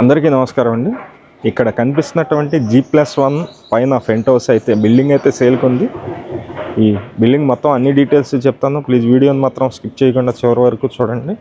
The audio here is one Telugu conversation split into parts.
అందరికీ నమస్కారం అండి. ఇక్కడ కనిపిస్తున్నటువంటి జీ ప్లస్ వన్ పైన ఫ్రంట్ హౌస్ అయితే బిల్డింగ్ అయితే సేల్కి ఉంది. ఈ బిల్డింగ్ మొత్తం అన్ని డీటెయిల్స్ చెప్తాను. ప్లీజ్ వీడియోని మాత్రం స్కిప్ చేయకుండా చివరి వరకు చూడండి.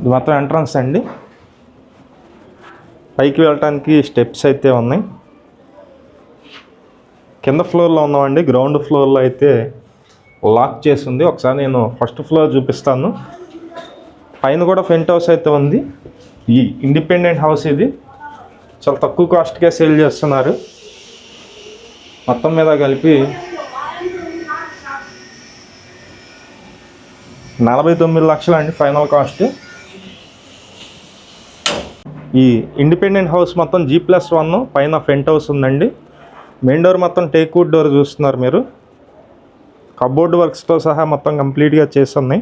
ఇది మొత్తం ఎంట్రన్స్ అండి. పైకి వెళ్ళటానికి స్టెప్స్ అయితే ఉన్నాయి. కింద ఫ్లోర్లో ఉన్నామండి. గ్రౌండ్ ఫ్లోర్లో అయితే లాక్ చేసింది ఒకసారి నేను ఫస్ట్ ఫ్లోర్ చూపిస్తాను. పైన కూడా ఫెంట్ హౌస్ అయితే ఉంది. ఈ ఇండిపెండెంట్ హౌస్ ఇది. చాలా తక్కువ కాస్ట్కే సేల్ చేస్తున్నారు. మొత్తం మీద కలిపి నలభై తొమ్మిది లక్షలు అండి ఫైనల్ కాస్ట్. ఈ ఇండిపెండెంట్ హౌస్ మొత్తం జీ ప్లస్ వన్ పైన ఫెంట్ హౌస్ ఉందండి. మెయిన్ డోర్ మొత్తం టేక్ వుడ్ డోర్ చూస్తున్నారు మీరు. కబోర్డ్ వర్క్స్తో సహా మొత్తం కంప్లీట్గా చేస్తుంది.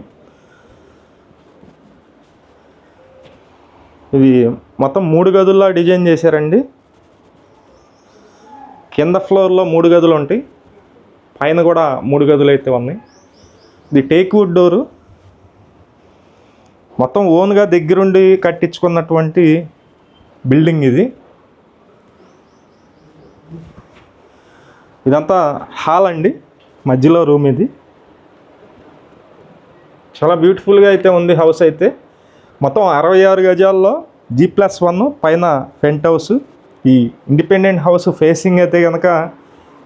ఇది మొత్తం మూడు గదుల్లో డిజైన్ చేశారండి. కింద ఫ్లోర్లో మూడు గదులు ఉంటాయి. పైన కూడా మూడు గదులు అయితే ఉన్నాయి. ఇది టేక్ వుడ్ డోరు. మొత్తం ఓన్గా దగ్గరుండి కట్టించుకున్నటువంటి బిల్డింగ్ ఇది. ఇదంతా హాల్ అండి. మధ్యలో రూమ్ ఇది. చాలా బ్యూటిఫుల్గా అయితే ఉంది హౌస్ అయితే. మొత్తం అరవై ఆరు గజాల్లో జీ ప్లస్ వన్ పైన ఫెంట్ హౌస్. ఈ ఇండిపెండెంట్ హౌస్ ఫేసింగ్ అయితే కనుక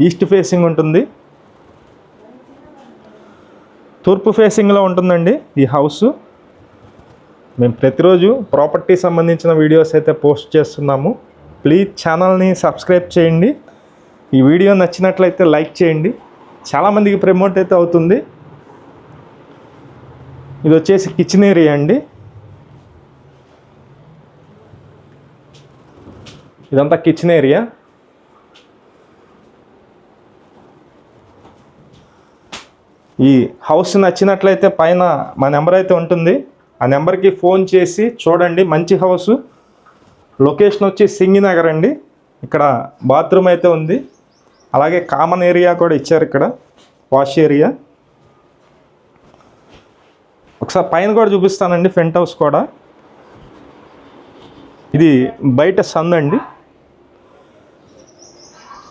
ఈస్ట్ ఫేసింగ్ ఉంటుంది. తూర్పు ఫేసింగ్లో ఉంటుందండి ఈ హౌస్. మేము ప్రతిరోజు ప్రాపర్టీ సంబంధించిన వీడియోస్ అయితే పోస్ట్ చేస్తున్నాము. ప్లీజ్ ఛానల్ని సబ్స్క్రైబ్ చేయండి. ఈ వీడియో నచ్చినట్లయితే లైక్ చేయండి. చాలామందికి ప్రమోట్ అయితే అవుతుంది. ఇది వచ్చేసి కిచెన్ ఏరియా అండి. ఇదంతా కిచెన్ ఏరియా ఈ హౌస్ నచ్చినట్లయితే పైన మా నెంబర్ అయితే ఉంటుంది. ఆ నెంబర్కి ఫోన్ చేసి చూడండి. మంచి హౌస్ లొకేషన్ వచ్చి సింగినగర్ అండి. ఇక్కడ బాత్రూమ్ అయితే ఉంది. అలాగే కామన్ ఏరియా కూడా ఇచ్చారు ఇక్కడ. వాష్ ఏరియా ఒకసారి పైన కూడా చూపిస్తానండి ఫెంట్ హౌస్ కూడా. ఇది బయట సన్ అండి.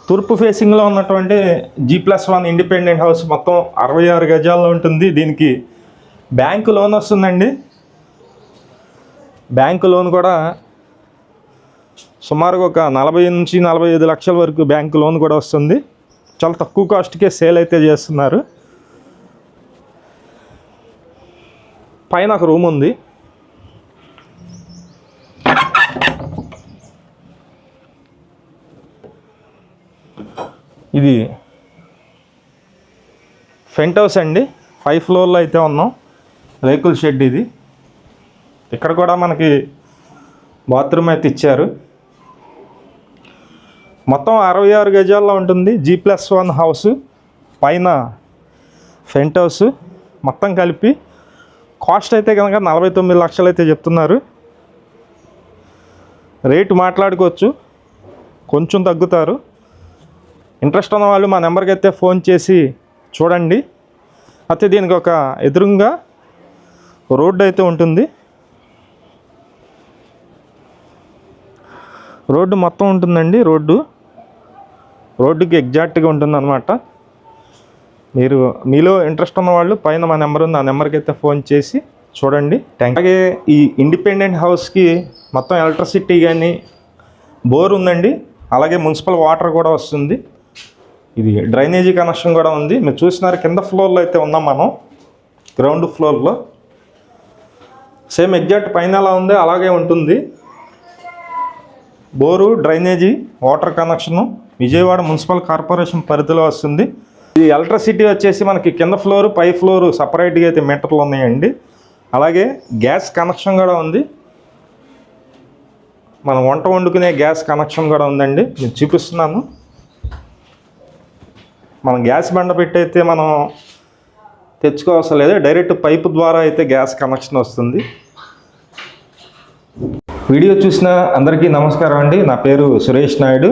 తూర్పు ఫేసింగ్లో ఉన్నటువంటి G plus one independent house మొత్తం అరవై ఆరు గజాల్లో ఉంటుంది. దీనికి బ్యాంకు లోన్ వస్తుందండి. బ్యాంకు లోన్ కూడా సుమారుగా ఒక నలభై నుంచి నలభై ఐదు లక్షల వరకు బ్యాంకు లోన్ కూడా వస్తుంది. చాలా తక్కువ కాస్ట్కే సేల్ అయితే చేస్తున్నారు. పైన ఒక రూమ్ ఉంది. ఇది ఫెంట్ హౌస్ అండి. ఫైవ్ ఫ్లోర్లో అయితే ఉన్నాం. రేకుల షెడ్ ఇది. ఇక్కడ కూడా మనకి బాత్రూమ్ అయితే ఇచ్చారు. మొత్తం అరవై ఆరు గజాల్లో ఉంటుంది. జీ ప్లస్ వన్ హౌస్ పైన ఫెంట్ హౌస్ మొత్తం కలిపి కాస్ట్ అయితే కనుక నలభై తొమ్మిది లక్షలు అయితే చెప్తున్నారు. రేటు మాట్లాడుకోవచ్చు. కొంచెం తగ్గుతారు. ఇంట్రెస్ట్ ఉన్న వాళ్ళు మా నెంబర్కి అయితే ఫోన్ చేసి చూడండి. అయితే దీనికి ఒక ఎదురుగా రోడ్డు అయితే ఉంటుంది. రోడ్డు మొత్తం ఉంటుందండి రోడ్డు. రోడ్డుకి ఎగ్జాక్ట్గా ఉంటుంది అనమాట మీరు మీలో ఇంట్రెస్ట్ ఉన్న వాళ్ళు పైన మా నెంబర్ ఉంది ఆ నెంబర్కి అయితే ఫోన్ చేసి చూడండి. థ్యాంక్ అలాగే ఈ ఇండిపెండెంట్ హౌస్కి మొత్తం ఎలక్ట్రిసిటీ కానీ బోర్ ఉందండి అలాగే మున్సిపల్ వాటర్ కూడా వస్తుంది. ఇది డ్రైనేజీ కనెక్షన్ కూడా ఉంది. మీరు చూసినారు కింద ఫ్లోర్లో అయితే ఉన్నాం మనం గ్రౌండ్ ఫ్లోర్లో. సేమ్ ఎగ్జాక్ట్ పైన ఎలా ఉంది అలాగే ఉంటుంది. Bore drainage water connection. Vijayawada municipal corporation పరిధిలో వస్తుంది. ఇది ఎలక్ట్రిసిటీ వచ్చేసి మనకి కింద ఫ్లోర్ పై ఫ్లోర్ సపరేట్గా అయితే మీటర్లు ఉన్నాయండి. అలాగే గ్యాస్ కనెక్షన్ కూడా ఉంది. మనం వంట వండుకునే గ్యాస్ కనెక్షన్ కూడా ఉందండి. నేను చూపిస్తున్నాను. మనం గ్యాస్ బండ పెట్టి అయితే మనం తెచ్చుకోవాల్సిన లేదు. డైరెక్ట్ పైపు ద్వారా అయితే గ్యాస్ కనెక్షన్ వస్తుంది. వీడియో చూసిన అందరికీ నమస్కారం అండి. నా పేరు సురేష్ నాయుడు.